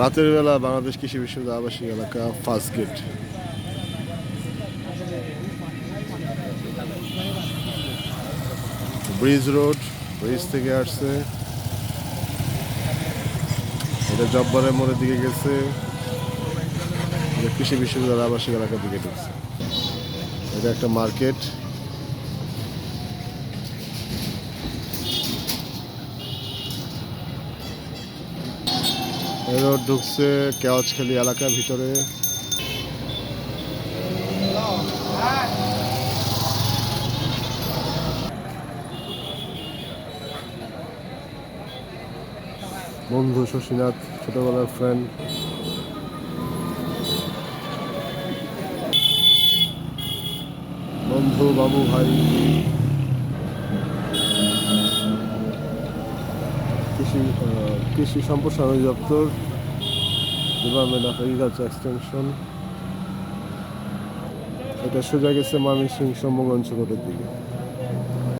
রাতের বেলা বাংলাদেশ কৃষি বিশ্ববিদ্যালয় আবাসিক এলাকা first gate. Bridge road, bridge থেকে আসছে। এটা জব্বারের মোড়ের দিকে গেছে। কৃষি বিশ্ববিদ্যালয় আবাসিক এলাকার দিকে ঢুকছে। এটা একটা মার্কেট। রোড ঢুকছে কেওয়াজখালী এলাকার ভিতরে। বন্ধু শশীনাথ ছোটবেলার ফ্রেন্ড বন্ধু বাবু ভাই। কৃষি কৃষি সম্প্রসারণ অধিদপ্তর ডিপার্টমেন্ট অফ এগ্রিকালচার এক্সটেনশন এটা সোজা গেছে ময়মনসিংহ সম্মগঞ্জ অঞ্চলের দিকে।